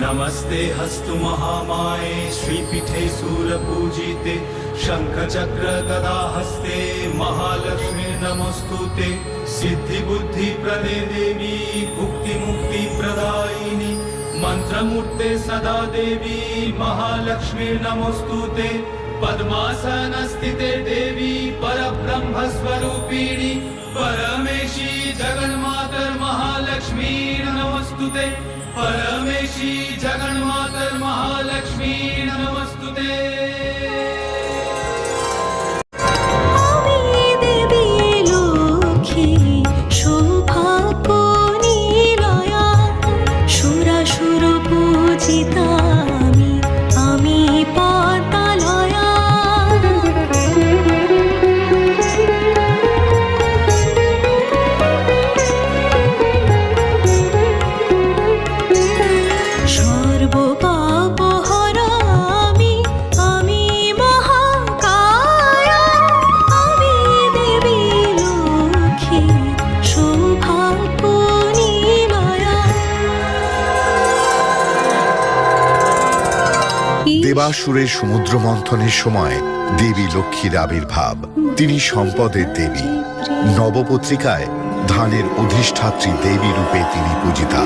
नमस्ते हस्तु महामाये श्रीपीठे सूरपूजिते शङ्खचक्र गदा हस्ते महालक्ष्मी नमोऽस्तु ते सिद्धिबुद्धिप्रदे देवी भुक्तिमुक्तिप्रदायिनि मन्त्रमूर्ते सदा देवी महालक्ष्मी नमोऽस्तु ते पद्मासनस्थिते देवी परब्रह्मस्वरूपिणि परमेशी महालक्ष्मी नमोऽस्तु ते परमेशी जगन्मातर् महालक्ष्मी দেবাসুরের সমুদ্র মন্থনের সময় দেবী লক্ষ্মীর আবির্ভাব। তিনি সম্পদের দেবী। নবপত্রিকায় ধানের অধিষ্ঠাত্রী দেবী রূপে তিনি পূজিতা।